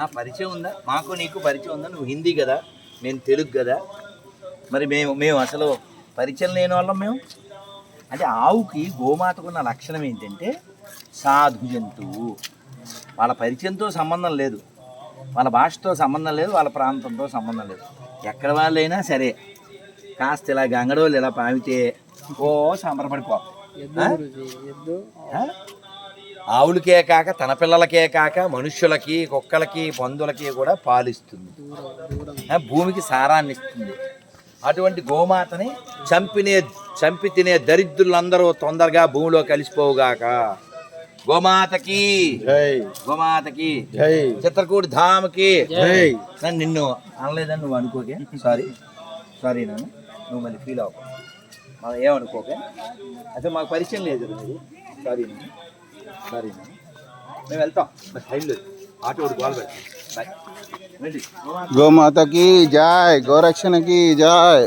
ఆ పరిచయం ఉందా? మాకు నీకు పరిచయం ఉందా? నువ్వు హిందీ కదా నేను తెలుగు కదా. మరి మేము మేము అసలు పరిచయం లేని వాళ్ళం మేము. అంటే ఆవుకి గోమాతకు ఉన్న లక్షణం ఏంటంటే సాధు జంతువు. వాళ్ళ పరిచయంతో సంబంధం లేదు. వాళ్ళ భాషతో సంబంధం లేదు వాళ్ళ ప్రాంతంతో సంబంధం లేదు. ఎక్కడ వాళ్ళైనా సరే కాస్త ఇలా గంగడోళ్ళు ఇలా పామితే ఓ సంబరపడిపో? ఆవులకే కాక తన పిల్లలకే కాక మనుష్యులకి కుక్కలకి పందులకి కూడా పాలిస్తుంది. భూమికి సారాన్ని ఇస్తుంది. అటువంటి గోమాతని చంపినే చంపి తినే దరిద్రులందరూ తొందరగా భూమిలో కలిసిపోవుగాక. గోమాతకి గోమాతకి చిత్రకూడి ధామకి. నన్ను అనలేదని నువ్వు అనుకోకే. సారీ. సారీ నాన్న. నువ్వు మళ్ళీ ఫీల్ అవ్వకు. మనం ఏమనుకోకే? అయితే మాకు పరిచయం లేదు సారీ నాన్న. गौ माता की जय गोरक्षण की जय।